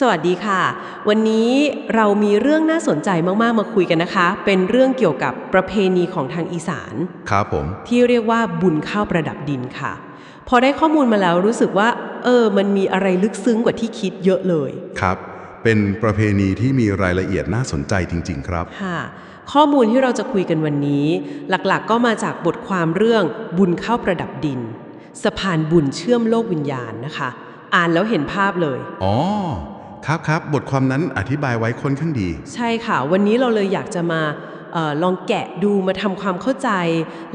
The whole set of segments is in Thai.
สวัสดีค่ะ วันนี้เรามีเรื่องน่าสนใจมาก ๆ มาคุยกันนะคะ เป็นเรื่องเกี่ยวกับประเพณีของทางอีสาน ครับผม ที่เรียกว่าบุญข้าวประดับดินค่ะ พอได้ข้อมูลมาแล้วรู้สึกว่า เออ มันมีอะไรลึกซึ้งกว่าที่คิดเยอะเลย ครับ เป็นประเพณีที่มีรายละเอียดน่าสนใจจริง ๆ ครับ ค่ะ ข้อมูลที่เราจะคุยกันวันนี้ หลักๆ ก็มาจากบทความเรื่องบุญข้าวประดับดิน สะพานบุญเชื่อมโลกวิญญาณนะคะ อ่านแล้วเห็นภาพเลย อ๋อ ครับครับบทความนั้นอธิบายไว้ค่อนข้างดี ใช่ค่ะ วันนี้เราเลยอยากจะมาเออลองแกะดูมาทำความเข้าใจ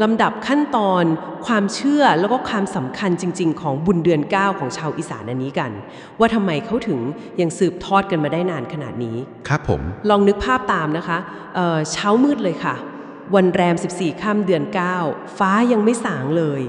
ลำดับขั้นตอน ความเชื่อแล้วก็ความสำคัญจริง ๆ ของบุญเดือน 9 ของชาวอีสานอันนี้กัน ว่าทำไมเขาถึงยังสืบทอดกันมาได้นานขนาดนี้ ครับผม ลองนึกภาพตามนะคะเอ่อเช้ามืดเลยค่ะ วันแรม 14 ค่ำเดือน 9 ฟ้ายังไม่สางเลย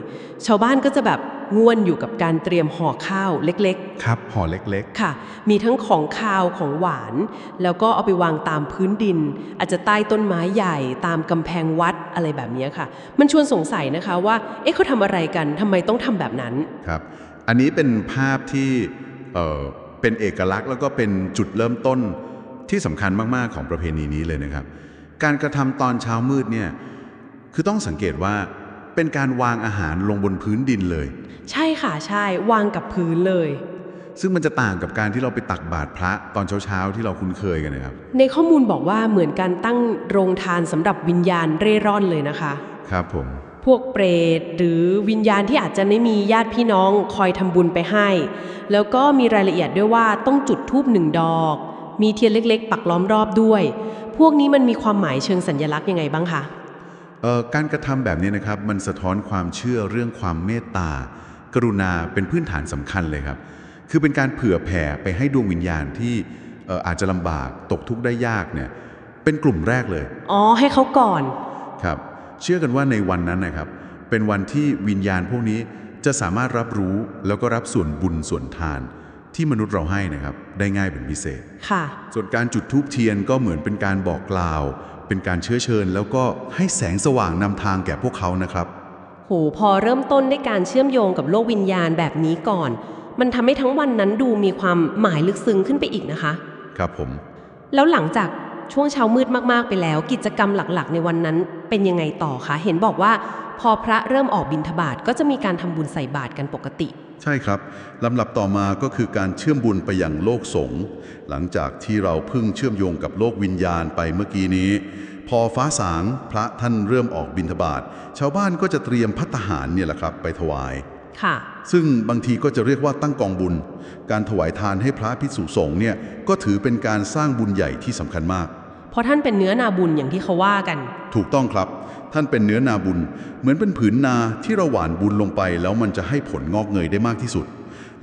ชาวบ้านก็จะแบบ ง่วนอยู่กับการเตรียมห่อข้าวเล็กๆ ครับห่อเล็กๆ ค่ะ มีทั้งของคาวของหวาน แล้วก็เอาไปวางตามพื้นดิน อาจจะใต้ต้นไม้ใหญ่ตามกำแพงวัดอะไรแบบนี้ค่ะ มันชวนสงสัยนะคะว่า เอ๊ะเขาทำอะไรกันทำไมต้องทำแบบนั้น ครับ อันนี้เป็นภาพที่เอ่อเป็นเอกลักษณ์แล้วก็เป็นจุดเริ่มต้นที่สำคัญมากๆของประเพณีนี้เลยนะครับ การกระทำตอนเช้ามืดเนี่ยคือต้องสังเกตว่า เป็นการวางอาหารลงบนพื้นดินเลย ใช่ค่ะใช่วางกับพื้นเลย ซึ่งมันจะต่างกับการที่เราไปตักบาตรพระตอนเช้าๆที่เราคุ้นเคยกันนะครับ ในข้อมูลบอกว่าเหมือนการตั้งโรงทานสำหรับวิญญาณเร่ร่อนเลยนะคะ ครับผม พวกเปรตหรือวิญญาณที่อาจจะไม่มีญาติพี่น้องคอยทำบุญไปให้ แล้วก็มีรายละเอียดด้วยว่าต้องจุดธูปหนึ่งดอก มีเทียนเล็ก ๆ ปักล้อมรอบด้วย พวกนี้มันมีความหมายเชิงสัญญลักษณ์ยังไงบ้างคะเอ่อ การกระทำแบบนี้นะครับ มันสะท้อนความเชื่อเรื่องความเมตตา กรุณาเป็นพื้นฐานสำคัญเลยครับ คือเป็นการเผื่อแผ่ไปให้ดวงวิญญาณที่เอ่ออาจจะลำบากตกทุกข์ได้ยากเนี่ยเป็นกลุ่มแรกเลย อ๋อ ให้เขาก่อน ครับ เชื่อกันว่าในวันนั้นนะครับ เป็นวันที่วิญญาณพวกนี้จะสามารถรับรู้แล้วก็รับส่วนบุญส่วนทาน ที่มนุษย์เราให้นะครับ ได้ง่ายเป็นพิเศษ ค่ะ ส่วนการจุดธูปเทียนก็เหมือนเป็นการบอกกล่าว เป็นการเชื้อเชิญ แล้วก็ให้แสงสว่างนำทางแก่พวกเขานะครับ โห พอเริ่มต้นด้วยการเชื่อมโยงกับโลกวิญญาณแบบนี้ก่อน มันทำให้ทั้งวันนั้นดูมีความหมายลึกซึ้งขึ้นไปอีกนะคะ ครับผม แล้วหลังจากช่วงเช้ามืดมากๆไปแล้ว กิจกรรมหลักๆ ในวันนั้นเป็นยังไงต่อคะ เห็นบอกว่า พอพระเริ่มออกบิณฑบาตก็จะมีการทำบุญใส่บาตรกันปกติ ใช่ครับ ลำดับต่อมาก็คือการเชื่อมบุญไปยังโลกสงฆ์หลังจากที่เราเพิ่งเชื่อมโยงกับโลกวิญญาณไปเมื่อกี้นี้ พอฟ้าสางพระท่านเริ่มออกบิณฑบาตชาวบ้านก็จะเตรียมพัตตาหารเนี่ยแหละครับ ไปถวายค่ะ ซึ่งบางทีก็จะเรียกว่าตั้งกองบุญ การถวายทานให้พระภิกษุสงฆ์เนี่ยก็ถือเป็นการสร้างบุญใหญ่ที่สำคัญมาก เพราะท่านเป็นเนื้อนาบุญอย่างที่เขาว่ากัน ถูกต้องครับ ท่านเป็นเนื้อนาบุญ เหมือนเป็นผืนนาที่เราหว่านบุญลงไป แล้วมันจะให้ผลงอกเงยได้มากที่สุด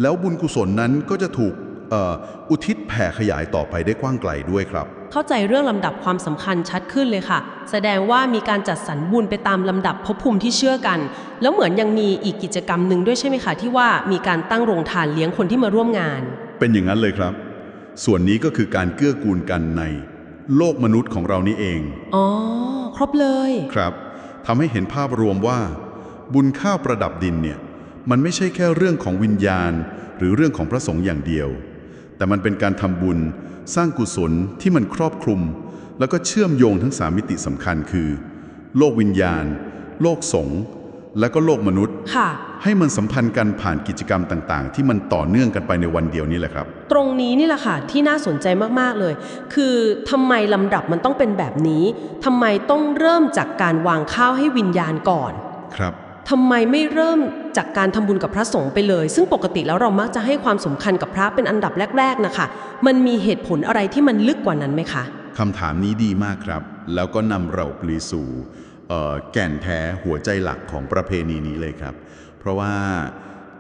แล้วบุญกุศลนั้นก็จะถูกเอ่ออุทิศแผ่ขยายต่อไปได้กว้างไกลด้วยครับ เข้าใจเรื่องลำดับความสำคัญชัดขึ้นเลยค่ะ แสดงว่ามีการจัดสรรบุญไปตามลำดับภพภูมิที่เชื่อกัน แล้วเหมือนยังมีอีกกิจกรรมหนึ่งด้วยใช่ไหมคะที่ว่ามีการตั้งโรงทานเลี้ยงคนที่มาร่วมงาน เป็นอย่างนั้นเลยครับ ส่วนนี้ก็คือการเกื้อกูลกันใน โลกมนุษย์ของเรานี่เอง อ๋อ ครบเลย ครับทำให้เห็นภาพรวมว่า บุญข้าวประดับดินเนี่ย มันไม่ใช่แค่เรื่องของวิญญาณ หรือเรื่องของพระสงฆ์อย่างเดียว แต่มันเป็นการทำบุญสร้างกุศลที่มันครอบคลุม แล้วก็เชื่อมโยงทั้งสามมิติสำคัญคือ โลกวิญญาณ โลกสงฆ์ และก็โลกมนุษย์ ค่ะ ให้มันสัมพันธ์กันผ่านกิจกรรมต่าง ๆ ที่มันต่อเนื่องกันไปในวันเดียวนี้แหละครับ ตรงนี้นี่แหละค่ะ ที่น่าสนใจมาก ๆ เลย คือทำไมลำดับมันต้องเป็นแบบนี้ทำไมต้องเริ่มจากการวางข้าวให้วิญญาณก่อนครับทำไมไม่เริ่มจากการทำบุญกับพระสงฆ์ไปเลย ซึ่งปกติแล้วเรามักจะให้ความสำคัญกับพระเป็นอันดับแรก ๆ นะคะ มันมีเหตุผลอะไรที่มันลึกกว่านั้นไหมคะคำถามนี้ดีมากครับ แล้วก็นำเราปลีสู่เอ่อ แก่นแท้หัวใจหลักของประเพณีนี้เลยครับ เพราะว่า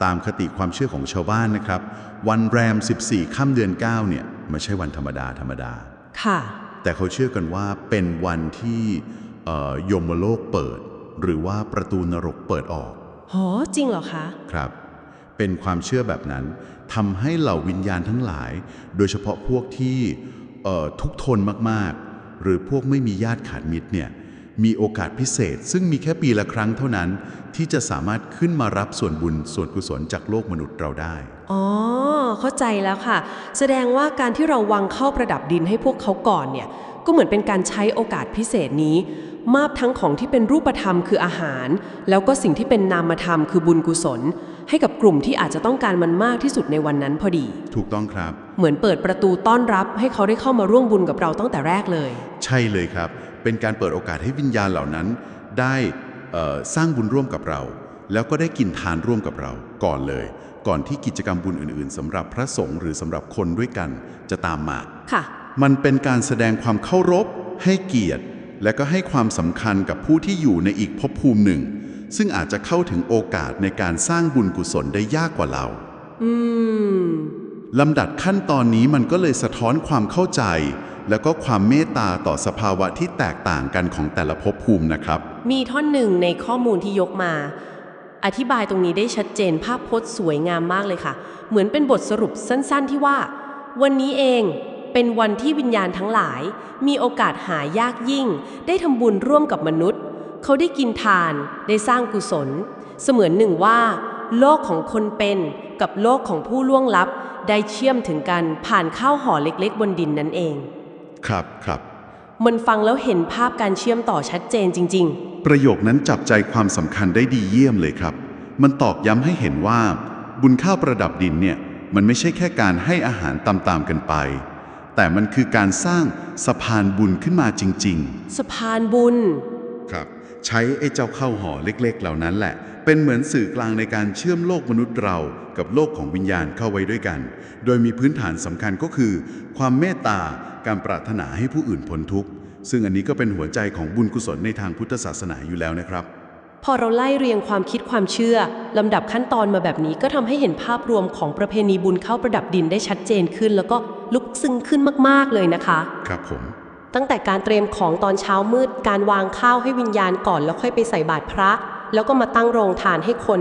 ตามคติความเชื่อของชาวบ้านนะครับ วันแรม 14ค่ำเดือน 9 เนี่ยไม่ใช่วันธรรมดาธรรมดา ค่ะ แต่เขาเชื่อกันว่าเป็นวันที่เอ่อยมโลกเปิด หรือว่าประตูนรกเปิดออกหอจริงเหรอคะ ครับ เป็นความเชื่อแบบนั้นทำให้เหล่าวิญญาณทั้งหลาย โดยเฉพาะพวกที่เอ่อทุกข์ทนมากๆ หรือพวกไม่มีญาติขาดมิตรเนี่ย มีโอกาสพิเศษ ซึ่งมีแค่ปีละครั้งเท่านั้น ที่จะสามารถขึ้นมารับส่วนบุญส่วนกุศลจากโลกมนุษย์เราได้ อ๋อ เข้าใจแล้วค่ะ แสดงว่าการที่เราวางเข้าประดับดินให้พวกเขาก่อนเนี่ย ก็เหมือนเป็นการใช้โอกาสพิเศษนี้ มาบทั้งของที่เป็นรูปธรรมคืออาหาร แล้วก็สิ่งที่เป็นนามธรรมคือบุญกุศล ให้กับกลุ่มที่อาจจะต้องการมันมากที่สุดในวันนั้นพอดี ถูกต้องครับ เหมือนเปิดประตูต้อนรับให้เขาได้เข้ามาร่วมบุญกับเราตั้งแต่แรกเลย ใช่เลยครับ เป็นการเปิดโอกาสให้วิญญาณเหล่านั้น ได้เอ่อสร้างบุญร่วมกับเรา แล้วก็ได้กินทานร่วมกับเรา ก่อนเลย ก่อนที่กิจกรรมบุญอื่น ๆสำหรับพระสงฆ์หรือสำหรับคนด้วยกันจะตามมาค่ะ มันเป็นการแสดงความเคารพ ให้เกียรติ และก็ให้ความสำคัญกับผู้ที่อยู่ในอีกภพภูมิหนึ่ง ซึ่งอาจจะเข้าถึงโอกาสในการสร้างบุญกุศลได้ยากกว่าเรา อืม ลำดับขั้นตอนนี้มันก็เลยสะท้อนความเข้าใจ แล้วก็ความเมตตาต่อสภาวะที่แตกต่างกันของแต่ละภพภูมินะครับ มีท่อนหนึ่งในข้อมูลที่ยกมา อธิบายตรงนี้ได้ชัดเจนภาพพจน์สวยงามมากเลยค่ะ เหมือนเป็นบทสรุปสั้นๆที่ว่า วันนี้เองเป็นวันที่วิญญาณทั้งหลาย มีโอกาสหายากยิ่ง ได้ทำบุญร่วมกับมนุษย์ เขาได้กินทาน ได้สร้างกุศล เสมือนหนึ่งว่า โลกของคนเป็นกับโลกของผู้ล่วงลับได้เชื่อมถึงกันผ่านข้าวห่อเล็กๆ บนดินนั่นเอง ครับครับ มันฟังแล้วเห็นภาพการเชื่อมต่อชัดเจนจริง ๆ ประโยคนั้นจับใจความสำคัญได้ดีเยี่ยมเลยครับ มันตอกย้ำให้เห็นว่า บุญข้าวประดับดินเนี่ยมันไม่ใช่แค่การให้อาหารตามๆกันไป แต่มันคือการสร้างสะพานบุญขึ้นมาจริงสะพานบุญๆครับ ใช้ไอ้เจ้าข้าวห่อเล็ก ๆ เหล่านั้นแหละ เป็นเหมือนสื่อกลางในการเชื่อมโลกมนุษย์เรากับโลกของวิญญาณเข้าไว้ด้วยกัน โดยมีพื้นฐานสำคัญก็คือ ความเมตตาการปรารถนาให้ผู้อื่นพ้นทุกข์ ซึ่งอันนี้ก็เป็นหัวใจของบุญกุศลในทางพุทธศาสนาอยู่แล้วนะครับ พอเราไล่เรียงความคิดความเชื่อลำดับขั้นตอนมาแบบนี้ก็ทำให้เห็นภาพรวมของประเพณีบุญเข้าประดับดินได้ชัดเจนขึ้น แล้วก็ลุกซึ้งขึ้นมาก ๆเลยนะคะ ครับผมตั้งแต่การเตรียมของตอนเช้ามืด การวางข้าวให้วิญญาณก่อนแล้วค่อยไปใส่บาตรพระ แล้วก็มาตั้งโรงทานให้คน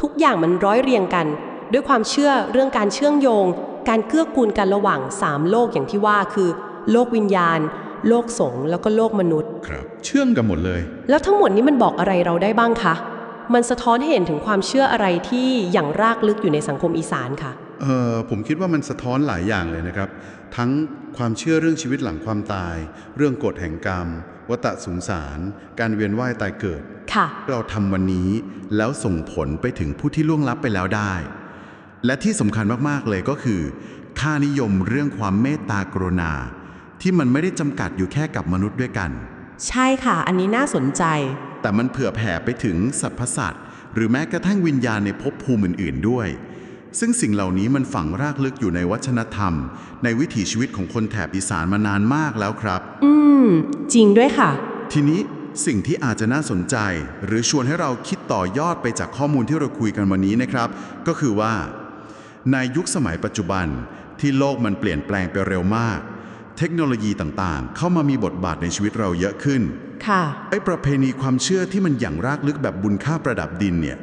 ทุกอย่างมันร้อยเรียงกัน ด้วยความเชื่อเรื่องการเชื่อมโยง การเกื้อกูลกันระหว่างสามโลกอย่างที่ว่าคือ โลกวิญญาณ โลกสงฆ์แล้วก็โลกมนุษย์ครับ เชื่อมกันหมดเลย แล้วทั้งหมดนี้มันบอกอะไรเราได้บ้างคะมันสะท้อนให้เห็นถึงความเชื่ออะไรที่อย่างรากลึกอยู่ในสังคมอีสานค่ะเออ ผมคิดว่ามันสะท้อนหลายอย่างเลยนะครับ ทั้งความเชื่อเรื่องชีวิตหลังความตาย เรื่องกฎแห่งกรรม วัฏสงสาร การเวียนว่ายตายเกิดค่ะเราทำวันนี้แล้วส่งผลไปถึงผู้ที่ล่วงลับไปแล้วได้ และที่สำคัญมาก ๆ เลยก็คือ ค่านิยมเรื่องความเมตตากรุณา ที่มันไม่ได้จำกัดอยู่แค่กับมนุษย์ด้วยกัน ใช่ค่ะ อันนี้น่าสนใจ แต่มันเผื่อแผ่ไปถึงสรรพสัตว์หรือแม้กระทั่งวิญญาณในภพภูมิอื่น ๆ ด้วย ซึ่งสิ่งเหล่านี้มันฝังรากลึกอยู่ในวัฒนธรรม ในวิถีชีวิตของคนแถบอีสานมานานมากแล้วครับ อืม จริงด้วยค่ะ ทีนี้สิ่งที่อาจจะน่าสนใจ หรือชวนให้เราคิดต่อยอดไปจากข้อมูลที่เราคุยกันวันนี้นะครับ ก็คือว่า ในยุคสมัยปัจจุบันที่โลกมันเปลี่ยนแปลงไปเร็วมาก เทคโนโลยีต่างๆ เข้ามามีบทบาทในชีวิตเราเยอะขึ้น ค่ะ ไอ้ประเพณีความเชื่อที่มันอย่างรากลึกแบบบุญค่าประดับดินเนี่ย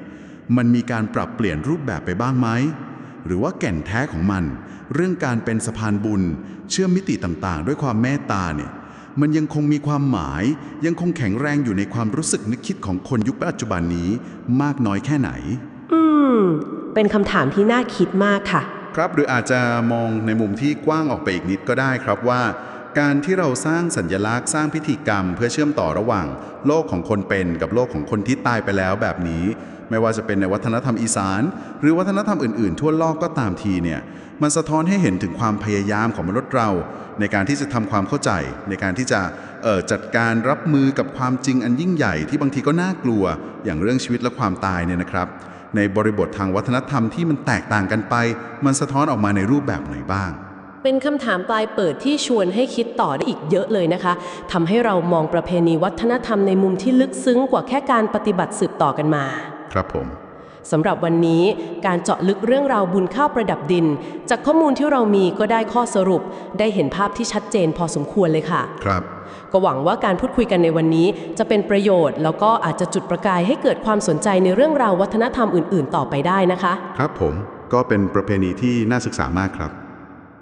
มันมีการปรับเปลี่ยนรูปแบบไปบ้างไหม หรือว่าแก่นแท้ของมัน เรื่องการเป็นสะพานบุญ เชื่อมมิติต่างๆ ด้วยความเมตตาเนี่ยมันยังคงมีความหมาย ยังคงแข็งแรงอยู่ในความรู้สึกนึกคิดของคนยุคปัจจุบันนี้มากน้อยแค่ไหน อืม เป็นคำถามที่น่าคิดมากค่ะ ครับหรืออาจจะมองในมุมที่กว้างออกไปอีกนิดก็ได้ครับว่า การที่เราสร้างสัญลักษณ์สร้างพิธีกรรม เพื่อเชื่อมต่อระหว่าง โลกของคนเป็นกับโลกของคนที่ตายไปแล้วแบบนี้ ไม่ว่าจะเป็นในวัฒนธรรมอีสาน หรือวัฒนธรรมอื่นๆ ทั่วโลกก็ตามทีเนี่ยมันสะท้อนให้เห็นถึงความพยายามของมนุษย์เรา ในการที่จะทำความเข้าใจ ในการที่จะจัดการรับมือกับความจริงอันยิ่งใหญ่ที่บางทีก็น่ากลัว อย่างเรื่องชีวิตและความตายเนี่ยนะครับ ในบริบททางวัฒนธรรมที่มันแตกต่างกันไป มันสะท้อนออกมาในรูปแบบไหนบ้าง เป็นคำถามปลายเปิดที่ชวนให้คิดต่อได้อีกเยอะเลยนะคะทำให้เรามองประเพณีวัฒนธรรมในมุมที่ลึกซึ้งกว่าแค่การปฏิบัติสืบต่อกันมา ครับผมสำหรับวันนี้การเจาะลึกเรื่องราวบุญข้าวประดับดิน จากข้อมูลที่เรามีก็ได้ข้อสรุป ได้เห็นภาพที่ชัดเจนพอสมควรเลยค่ะ ครับ ก็หวังว่าการพูดคุยกันในวันนี้จะเป็นประโยชน์ แล้วก็อาจจะจุดประกายให้เกิดความสนใจในเรื่องราววัฒนธรรมอื่น ๆ ต่อไปได้นะคะ ครับผมก็เป็นประเพณีที่น่าศึกษามากครับ